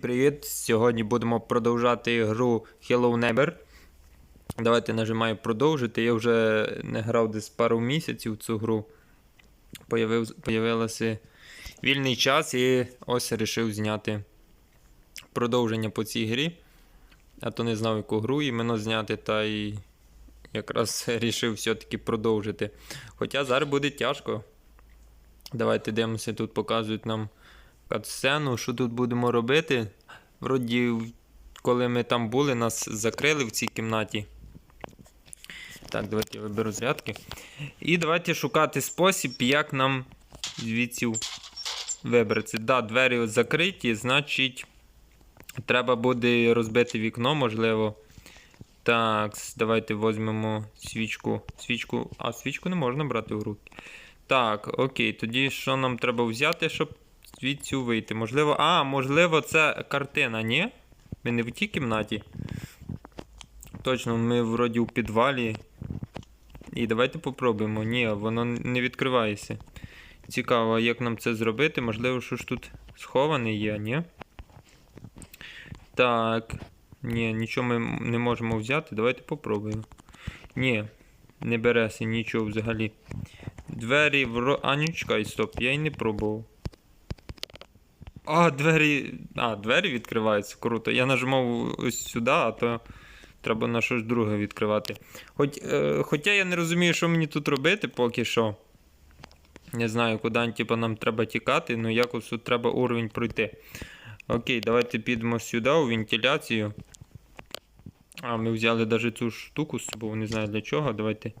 Привіт! Сьогодні будемо продовжати гру Hello Neighbor. Давайте нажимаю продовжити. Я вже не грав десь пару місяців цю гру. Появив, появилося вільний час і ось вирішив зняти продовження по цій грі. А то не знав, яку гру іменно зняти, та й якраз вирішив все-таки продовжити. Хоча зараз буде тяжко. Давайте дивимося, тут показують нам катсцену, що тут будемо робити. Вроді, коли ми там були, нас закрили в цій кімнаті. Так, давайте я виберу зарядки. І давайте шукати спосіб, як нам звідси вибратися. Да, двері закриті, значить, треба буде розбити вікно, можливо. Так, давайте візьмемо свічку. Свічку. А, свічку не можна брати в руки. Так, окей, тоді що нам треба взяти, щоб звідси вийти? Можливо. А, можливо, це картина, ні? Ми не в тій кімнаті. Точно, ми вроді у підвалі. І давайте попробуємо. Ні, воно не відкривається. Цікаво, як нам це зробити. Можливо, що ж тут схований є, ні? Так. Ні, нічого ми не можемо взяти. Давайте попробуємо. Ні, не береся нічого взагалі. Двері в ро... А, ні, чекай, стоп, я й не пробував. А, двері. А, двері відкриваються. Круто. Я нажимав ось сюди, а то треба на щось друге відкривати. Хоч, е, хоча я не розумію, що мені тут робити поки що. Не знаю, куди типу, нам треба тікати, але якось тут треба уровень пройти. Окей, давайте підемо сюди, у вентиляцію. А, ми взяли навіть цю штуку з собою, не знаю для чого. Давайте.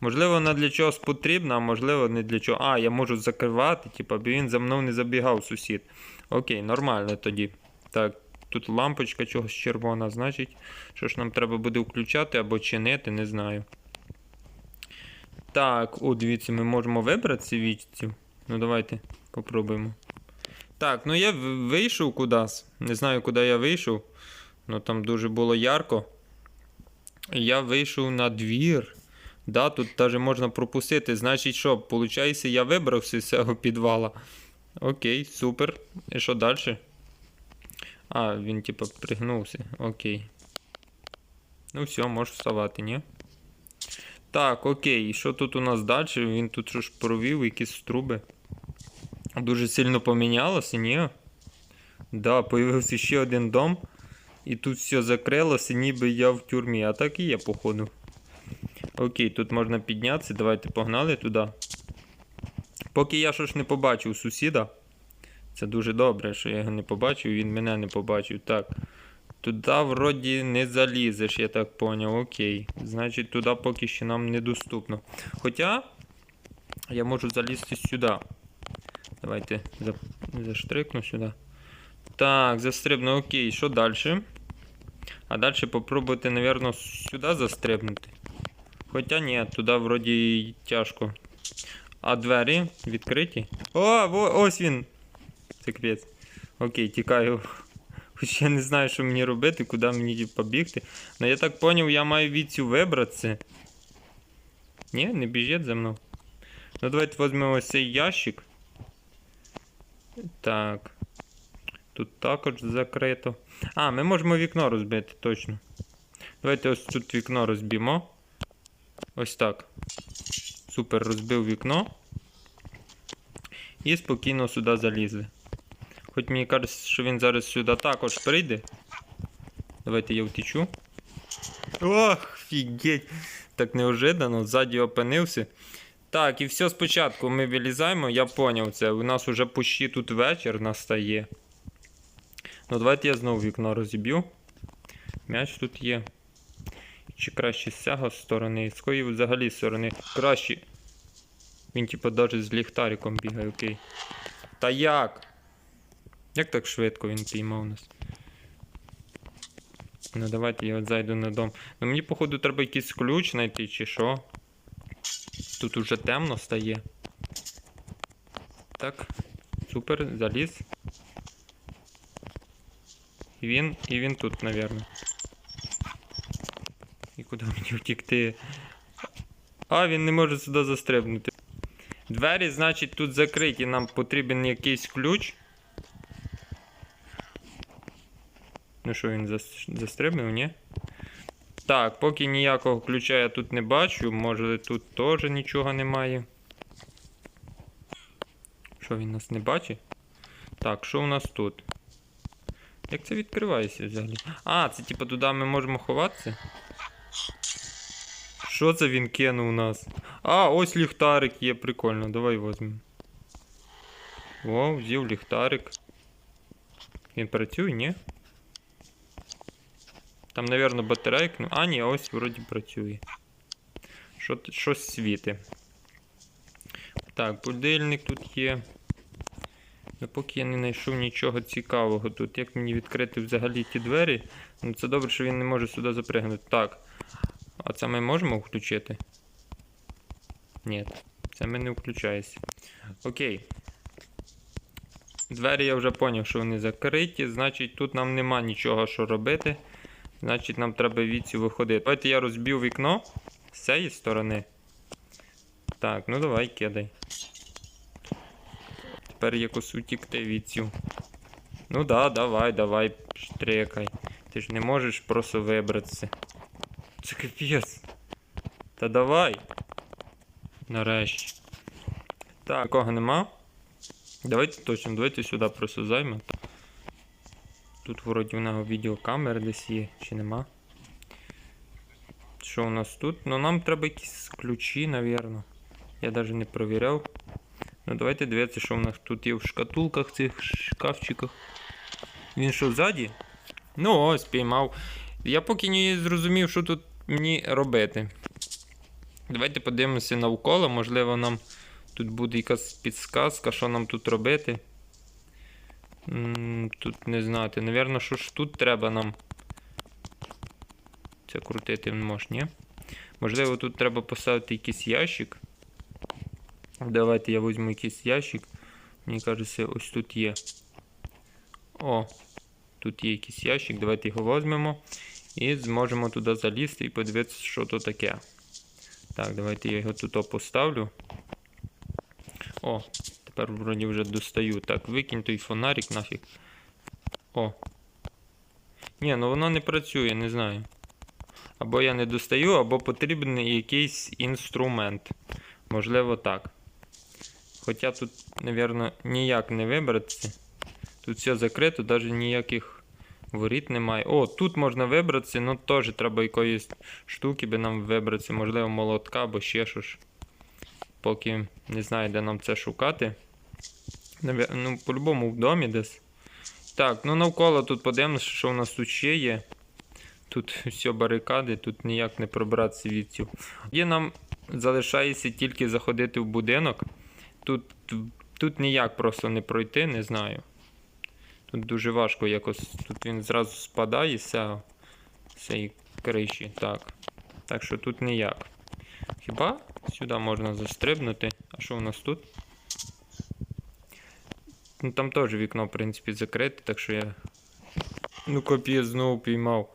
Можливо, вона для чогось потрібна, а можливо, не для чого. А, я можу закривати, типу, аби він за мною не забігав сусід. Окей, нормально тоді. Так, тут лампочка чогось червона, значить, що ж нам треба буде включати або чинити, не знаю. Так, о, дивіться, ми можемо вибрати ці вічці. Ну, давайте попробуємо. Так, ну я вийшов кудись. Не знаю, куди я вийшов. Ну там дуже було ярко. Я вийшов на двір. Да, тут навіть можна пропустити. Значить, що, получається, я вибрався з цього підвала. Окей, супер. І що далі? А, він типа пригнувся. Окей. Ну все, можеш вставати, ні? Так, окей. Що тут у нас далі? Він тут що ж провів, якісь труби. Дуже сильно помінялося, ні? Да, появився ще один дом. І тут все закрилося, ніби я в тюрмі. А так і є, походу. Окей, тут можна піднятися. Давайте погнали туди. Поки я що ж не побачив сусіда. Це дуже добре, що я його не побачив, він мене не побачив. Так. Туди вроді не залізеш, я так поняв. Окей. Значить, туди поки що нам недоступно. Хоча я можу залізти сюди. Давайте за... заштрикну сюди. Так, застрибну, окей, що далі? А далі попробуйте, напевно, сюди застрибнути. Хоча ні, туди вроді тяжко. А двері відкриті. О, ось він! Це капець. Окей, тікаю. Хоч я не знаю, що мені робити, куди мені побігти. Ну я так поняв, я маю відцю вибратися. Ні, не біжить за мною. Ну давайте візьмемо ось цей ящик. Так. Тут також закрито. А, ми можемо вікно розбити, точно. Давайте ось тут вікно розб'ємо. Ось так. Супер, розбив вікно. І спокійно сюди залізли. Хоч мені кажеться, що він зараз сюди також прийде. Давайте я втічу. Ох, фігеть. Так неожиданно, ззаді опинився. Так, і все спочатку ми вилізаємо, я поняв це. У нас уже почти тут вечір настає. Ну, давайте я знову вікно розіб'ю. М'яч тут є. Чи краще з сторони, з якої взагалі сторони. Краще. Він типу навіть з ліхтариком бігає, окей. Та як? Як так швидко він піймав нас? Ну давайте я от зайду на дом. Ну мені, походу, треба якийсь ключ знайти, чи що. Тут уже темно стає. Так. Супер, заліз. І він, і він тут, напевно. І куди мені втікти? А, він не може сюди застрибнути. Двері, значить, тут закриті. Нам потрібен якийсь ключ. Ну що, він застрибнув, ні? Так, поки ніякого ключа я тут не бачу, може тут теж нічого немає. Що він нас не бачить? Так, що у нас тут? Як це відкривається взагалі? А, це типу туди ми можемо ховатися? Що це він кинув у нас? А, ось ліхтарик є, прикольно, давай візьмемо. О, взяв ліхтарик. Він працює, ні? Там, напевно, батарейк. Ну, а, ні, ось вроді працює. Що, щось світить. Так, будильник тут є. Ну, поки я не знайшов нічого цікавого тут. Як мені відкрити взагалі ті двері? Ну, це добре, що він не може сюди запригнути. Так. А це ми можемо включити? Ні, це ми не включається. Окей. Двері я вже зрозумів, що вони закриті, значить тут нам нема нічого що робити. Значить, нам треба віці виходити. Давайте я розбив вікно з цієї сторони. Так, ну давай кидай. Тепер якось утікти віцю. Ну да, давай, давай, штрикай. Ти ж не можеш просто вибратися. Це капець. Та давай. Нарешті. Так, кого нема? Давайте точно, давайте сюди просто займемо. Тут вроді в нього відеокамера десь є, чи нема. Що у нас тут? Ну нам треба якісь ключі, напевно. Я навіть не провіряв. Ну давайте дивитися, що у нас тут є в шкатулках цих шкафчиках. Він що ззаді? Ну ось, піймав. Я поки не зрозумів, що тут мені робити. Давайте подивимося навколо, можливо, нам тут буде якась підсказка, що нам тут робити. Тут не знати. Навірно, що ж тут треба нам. Це крутити не можеш, ні? Можливо, тут треба поставити якийсь ящик. Давайте я візьму якийсь ящик. Мені кажеться, ось тут є. О, тут є якийсь ящик. Давайте його візьмемо. І зможемо туди залізти і подивитися, що то таке. Так, давайте я його тут поставлю. О, тепер вроді вже достаю. Так, викинь той фонарик нафіг. О. Ні, ну воно не працює, не знаю. Або я не достаю, або потрібен якийсь інструмент. Можливо, так. Хоча тут, напевно, ніяк не вибратися. Тут все закрито, навіть ніяких воріт немає. О, тут можна вибратися, ну теж треба якоїсь штуки би нам вибратися. Можливо, молотка або ще щось. Поки не знаю, де нам це шукати. Ну, по-любому в домі десь. Так, ну навколо тут подивимося, що у нас тут ще є. Тут все барикади, тут ніяк не пробратися цього. Є нам залишається тільки заходити в будинок. Тут, тут ніяк просто не пройти, не знаю. Тут дуже важко якось. Тут він зразу спадає з цієї криші. Так. Так що тут ніяк. Хіба сюди можна застрибнути? А що у нас тут? Ну там теж вікно, в принципі, закрите, так що я. Ну, копія знову піймав.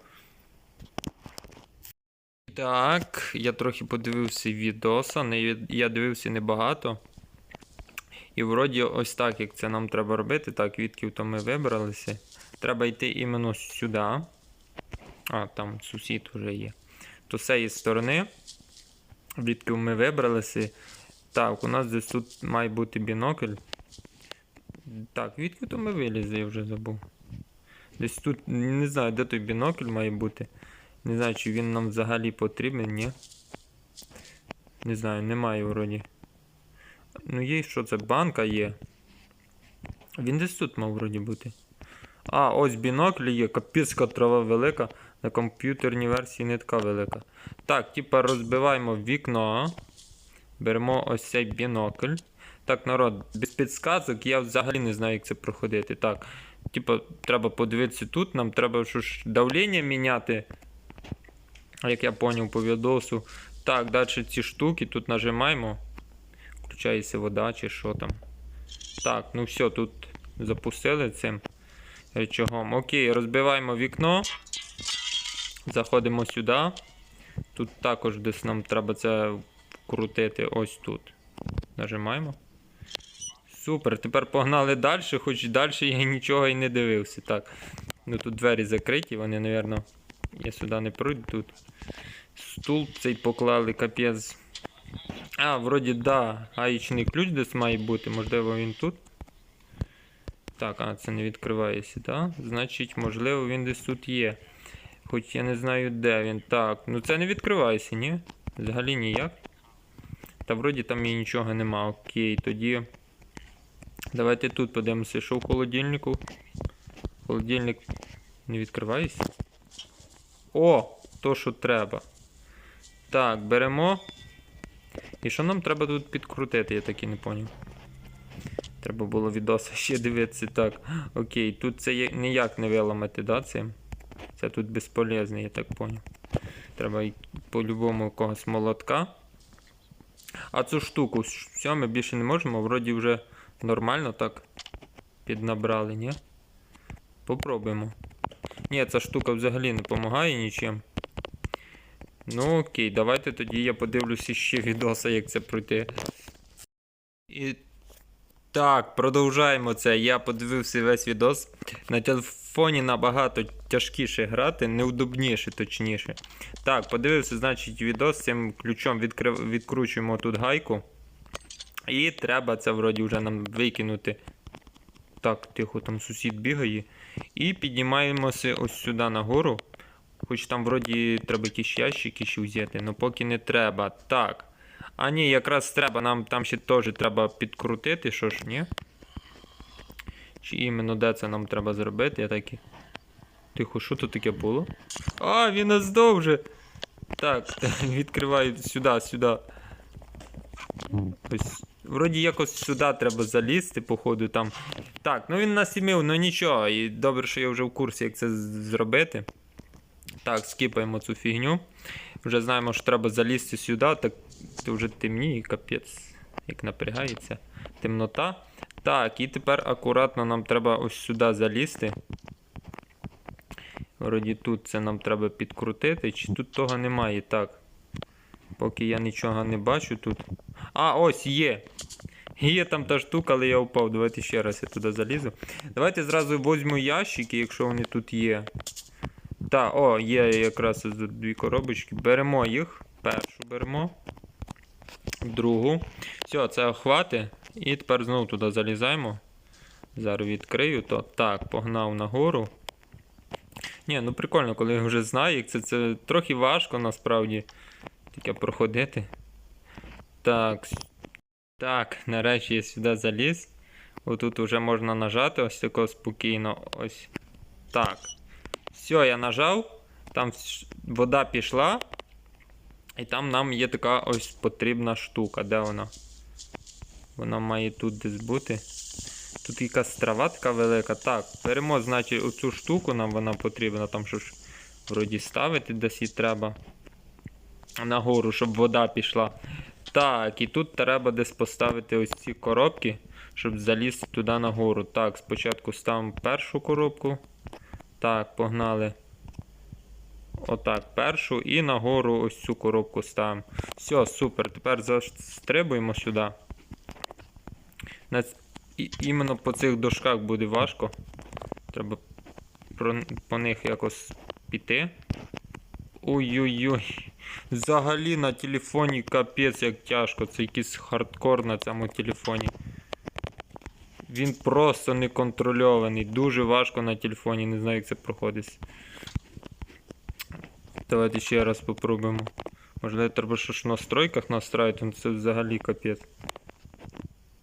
Так, я трохи подивився відоса. Я дивився небагато. І вроді ось так, як це нам треба робити. Так, відків то ми вибралися. Треба йти іменно сюди. А, там сусід вже є. То цієї сторони. Відки ми вибралися. Так, у нас десь тут має бути бінокль. Так, відки то ми вилізли, я вже забув. Десь тут, не знаю, де той бінокль має бути. Не знаю, чи він нам взагалі потрібен, ні. Не знаю, немає вроді. Ну є, що це? Банка є. Він десь тут мав вроді бути. А, ось бінокль є, капіцька трава велика. На комп'ютерній версії не така велика. Так, типа розбиваємо вікно. Беремо ось цей бінокль. Так, народ, без підсказок я взагалі не знаю, як це проходити. Так, типа, треба подивитися тут, нам треба що ж давлення міняти. Як я поняв по відосу. Так, далі ці штуки тут нажимаємо. Включається вода чи що там. Так, ну все, тут запустили цим речагом. Окей, розбиваємо вікно. Заходимо сюди. Тут також десь нам треба це вкрутити ось тут. Нажимаємо. Супер, тепер погнали далі, хоч далі я нічого і не дивився. Так. Ну тут двері закриті, вони, напевно, я сюди не пройду тут. Стул цей поклали, капець. А, вроді да, гаїчний ключ десь має бути, можливо він тут. Так, а це не відкривається, так? Значить, можливо, він десь тут є. Хоч я не знаю, де він. Так, ну це не відкривається, ні? Взагалі ніяк. Та вроді там і нічого нема. Окей, тоді. Давайте тут подивимося, що в холодильнику. Холодильник не відкривається. О! То, що треба. Так, беремо. І що нам треба тут підкрутити, я так і не поняв. Треба було відоси ще дивитися. Так. Окей, тут це ніяк не виламати, да, цим? Це тут безполезне, я так поняв. Треба по-любому когось молотка. А цю штуку, все, ми більше не можемо, вроді вже нормально так піднабрали, ні? Попробуємо. Ні, ця штука взагалі не допомагає нічим. Ну окей, давайте тоді я подивлюся ще відоси, як це пройти. І так, продовжаємо це. Я подивився весь відос. На телефоні набагато тяжкіше грати, неудобніше, точніше. Так, подивився, значить, відос цим ключом відкрив... відкручуємо тут гайку. І треба це вроді вже нам викинути. Так, тихо, там сусід бігає. І піднімаємося ось сюди нагору. Хоч там вроді треба якісь ящики ще взяти, але поки не треба. Так. А ні, якраз треба, нам там ще теж треба підкрутити, що ж, ні? Чи іменно де це нам треба зробити, я так і. Тихо, що тут таке було? А, він нас довже. Так, відкриваю сюди, сюди. Ось. Вроді якось сюди треба залізти, походу там. Так, ну він нас імів, ну нічого. І добре, що я вже в курсі, як це зробити. Так, скіпаємо цю фігню. Вже знаємо, що треба залізти сюди, так то вже темніє, капець, як напрягається. Темнота. Так, і тепер акуратно нам треба ось сюди залізти. Вроді тут це нам треба підкрутити, чи тут того немає. Так. Поки я нічого не бачу тут. А, ось є. Є там та штука, але я впав. Давайте ще раз я туди залізу. Давайте зразу візьму ящики, якщо вони тут є. Та, о, є якраз дві коробочки. Беремо їх. Першу беремо. Другу. Все, це хвати. І тепер знову туди залізаємо. Зараз відкрию то. Так, погнав нагору. Ні, ну прикольно, коли я вже знаю, як це, це трохи важко насправді таке проходити. Так. Так, нарешті я сюди заліз. Отут вже можна нажати ось тако спокійно. Ось. Так. Все, я нажав. Там вода пішла. І там нам є така ось потрібна штука. Де вона? Вона має тут десь бути. Тут якась трава така велика. Так, беремо, значить, оцю штуку нам вона потрібна. Там що ж вроді ставити десь і треба. Нагору, щоб вода пішла. Так, і тут треба десь поставити ось ці коробки, щоб залізти туди нагору. Так, спочатку ставимо першу коробку. Так, погнали. Отак, першу і нагору ось цю коробку ставимо. Все, супер. Тепер застрибуємо сюди. І, іменно по цих дошках буде важко. Треба по них якось піти. Ой-ой-ой. Взагалі на телефоні капець як тяжко. Це якийсь хардкор на цьому телефоні. Він просто неконтрольований. Дуже важко на телефоні, не знаю, як це проходить. Давайте ще раз попробуємо. Можливо, треба щось в настройках настраювати, ну це взагалі капець.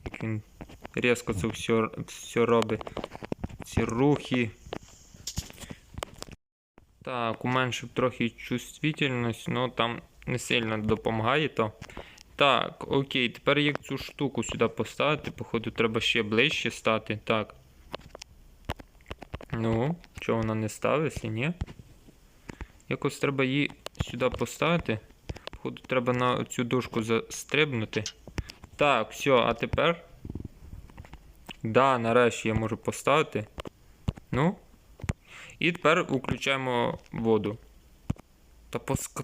Як він різко це все, все робить. Ці рухи. Так, уменшив трохи чувствительність, але там не сильно допомагає то. Так, окей, тепер як цю штуку сюди поставити, походу треба ще ближче стати. Так. Ну, чого вона не ставиться, ні? Якось треба її сюди поставити. Походу, треба на цю дошку застрибнути. Так, все, а тепер. Да, нарешті я можу поставити. Ну. І тепер включаємо воду. Та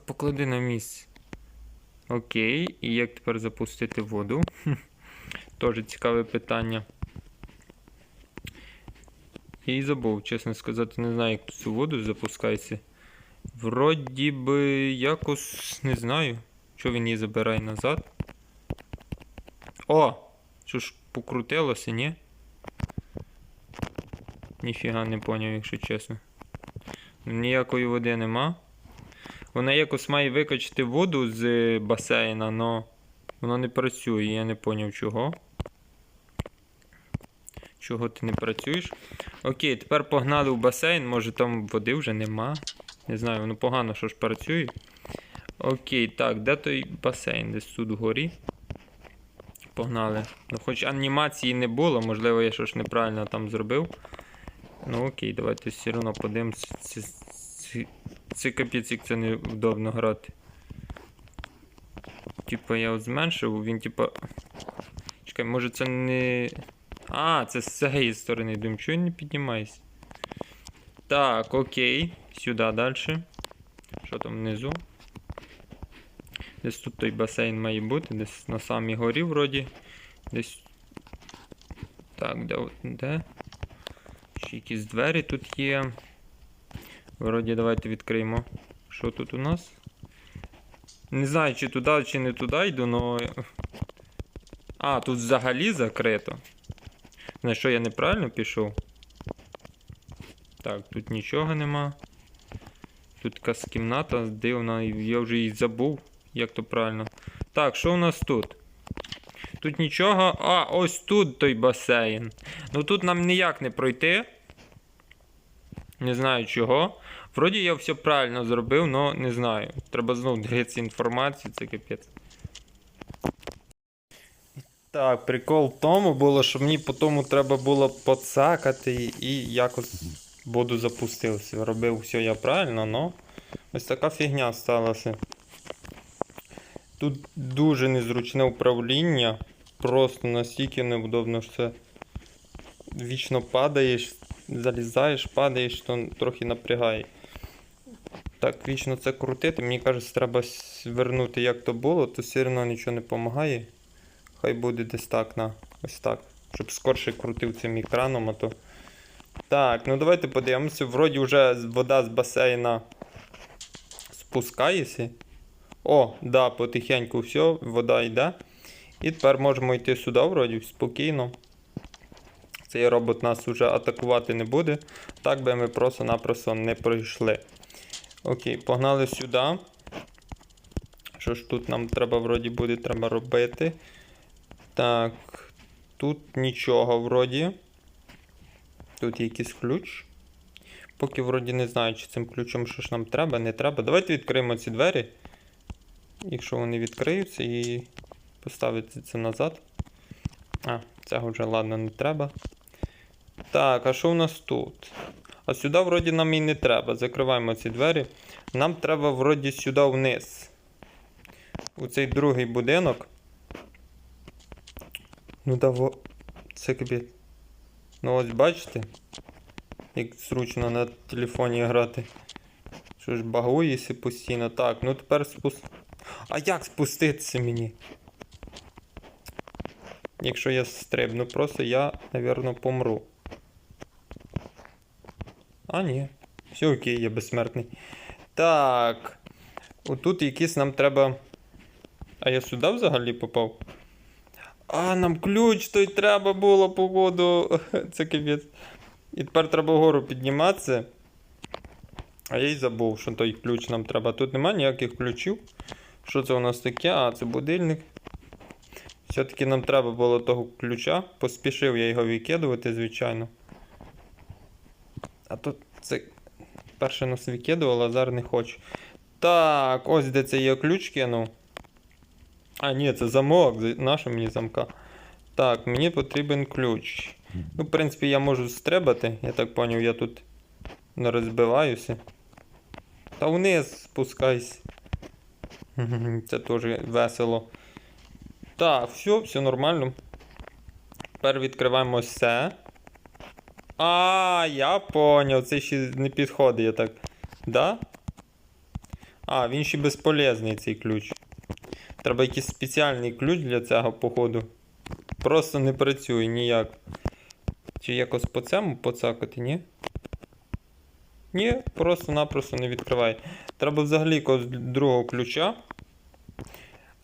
поклади на місце. Окей, і як тепер запустити воду? Теж цікаве питання. І забув, чесно сказати, не знаю, як цю воду запускається. Вроді би якось не знаю. Що він її забирає назад. О! Що ж покрутилося, ні? Ніфіга не поняв, якщо чесно. Ніякої води нема. Вона якось має викачати воду з басейна, але воно не працює. Я не поняв чого. Чого ти не працюєш? Окей, тепер погнали в басейн. Може там води вже нема. Не знаю, воно погано що ж працює. Окей, так, де той басейн? Десь тут вгорі. Погнали. Ну, хоч анімації не було, можливо, я щось неправильно там зробив. Ну окей, давайте все одно подивимося. Це, капець, як це невдобно грати. Типа я от зменшив, він типа. Чекай, може це не. А, це з цієї сторони. Думаю, чого я не піднімаюсь? Так, окей. Сюди далі. Що там внизу? Десь тут той басейн має бути, десь на самій горі вроді. Десь. Так, де? от- де? Ще якісь двері тут є. Вроді давайте відкриємо. Що тут у нас? Не знаю, чи туди, чи не туди йду, но. А, тут взагалі закрито. На що я неправильно пішов? Так, тут нічого нема. Тут якась кімната дивна, я вже її забув, як то правильно. Так, що у нас тут? Тут нічого. А, ось тут той басейн. Ну тут нам ніяк не пройти. Не знаю чого. Вроді я все правильно зробив, але не знаю. Треба знову дивитися інформацію, це капець. Так, прикол в тому було, що мені по тому треба було поцакати і якось буду запустився. Робив все я правильно, але ось така фігня сталася. Тут дуже незручне управління. Просто настільки неудобно, що вічно падаєш, залізаєш, падаєш, то трохи напрягає. Так, вічно це крутити. Мені кажеться, треба вернути як то було, то все одно нічого не допомагає. Хай буде десь так на ось так. Щоб скорше крутив цим екраном, а то. Так, ну давайте подивимося. Вроді вже вода з басейна спускається. О, да, потихеньку все, вода йде. І тепер можемо йти сюди, вроді, спокійно. Цей робот нас вже атакувати не буде. Так би ми просто-напросто не пройшли. Окей, погнали сюди. Що ж тут нам треба вроді буде треба робити? Так, тут нічого вроді. Тут якийсь ключ. Поки вроді не знаю, чи цим ключом що ж нам треба, не треба. Давайте відкриємо ці двері. Якщо вони відкриються і поставити це назад. А, цього вже ладно не треба. Так, а що у нас тут? А сюди вроді нам і не треба. Закриваємо ці двері. Нам треба вроді сюди вниз. У цей другий будинок. Ну даво. Це капець. Ну ось бачите? Як зручно на телефоні грати. Що ж багуєся постійно. Так, ну тепер спусти. А як спуститися мені? Якщо я стрибну, просто я, напевно, помру. А, ні. Все окей, я безсмертний. Так. Отут якийсь нам треба. А я сюди взагалі попав? А, нам ключ той треба було, походу. Це капець. І тепер треба вгору підніматися. А я й забув, що той ключ нам треба. Тут немає ніяких ключів. Що це у нас таке? А, це будильник. Все-таки нам треба було того ключа. Поспішив я його викидувати, звичайно. А тут це перше нас викидувало, а зараз не хочу. Так, ось де це є ключ кинув. А, ні, це замок. Наша мені замка. Так, мені потрібен ключ. Ну, в принципі, я можу стрибати. Я так поняв, я тут не розбиваюся. Та вниз спускайся. Це теж весело. Так, все, все нормально. Тепер відкриваємо все. А, я поняв, це ще не підходить, я так. Да? А, він ще безполезний цей ключ. Треба якийсь спеціальний ключ для цього, походу. Просто не працює ніяк. Чи якось по цьому поцакати, ні? Ні, просто-напросто не відкриває. Треба взагалі якогось другого ключа.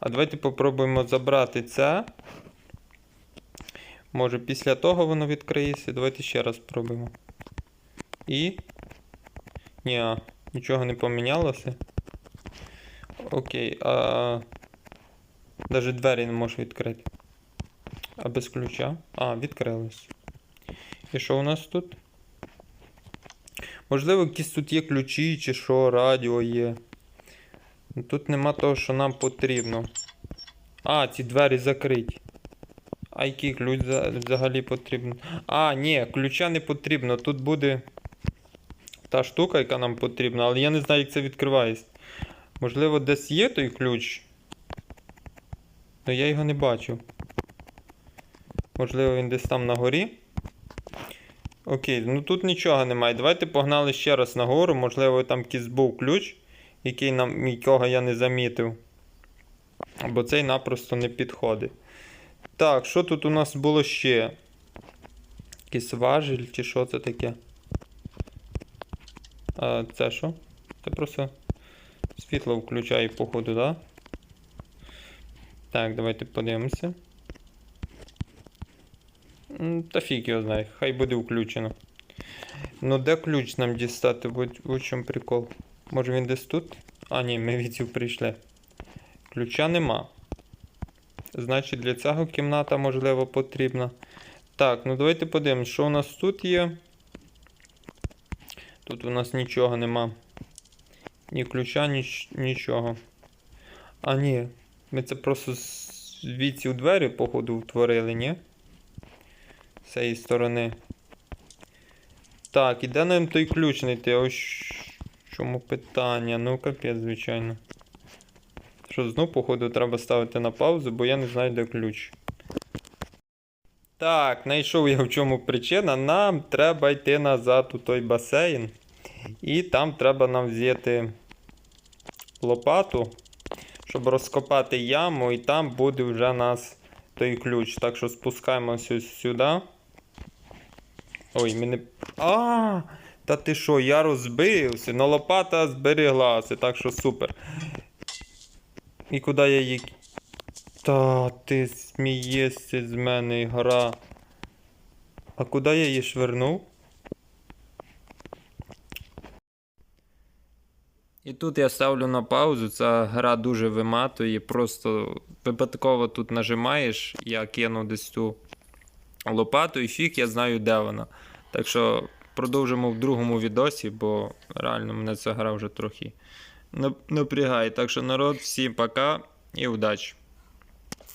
А давайте попробуємо забрати це. Може після того воно відкриється. Давайте ще раз спробуємо. І. Ні, нічого не помінялося. Окей, а. Навіть двері не можу відкрити. А без ключа? А, відкрилось. І що у нас тут? Можливо, якісь тут є ключі, чи що, радіо є. Тут нема того, що нам потрібно. А, ці двері закриті. А який ключ взагалі потрібен? А, ні, ключа не потрібно. Тут буде та штука, яка нам потрібна, але я не знаю, як це відкривається. Можливо, десь є той ключ. Але я його не бачу. Можливо, він десь там на горі. Окей, ну тут нічого немає. Давайте погнали ще раз нагору. Можливо, там якийсь був ключ, який нам, якого я не замітив. Бо цей напросто не підходить. Так, що тут у нас було ще? Якийсь важіль чи що це таке? А це що? Це просто світло включає, походу, да? Так, давайте подивимося. Та фіг його знає, хай буде включено. Ну, де ключ нам дістати? У чому прикол? Може він десь тут? А, ні, ми від прийшли. Ключа нема. Значить, для цього кімната, можливо, потрібна. Так, ну давайте подивимось, що у нас тут є. Тут у нас нічого нема. Ні ключа, ні, нічого. А, ні. Ми це просто звідси у двері, походу, утворили, ні? З цієї сторони. Так, і де нам той ключ знайти? Ось чому питання. Ну, капець, звичайно. Що, знов, походу, треба ставити на паузу, бо я не знаю, де ключ. Так, знайшов я в чому причина. Нам треба йти назад у той басейн. І там треба нам взяти лопату, щоб розкопати яму, і там буде вже нас той ключ. Так що спускаємося сюди. Ой, мене. А! Та ти що, я розбився, но лопата збереглася, так що супер. І куди я її. Та ти смієшся з мене гра. А куди я її швернув? І тут я ставлю на паузу. Ця гра дуже виматує. Просто випадково тут нажимаєш, я кину десь ту лопату і фіг, я знаю, де вона. Так що продовжимо в другому відосі, бо реально мене ця гра вже трохи напрягає. Так що народ, всім пока і удачі!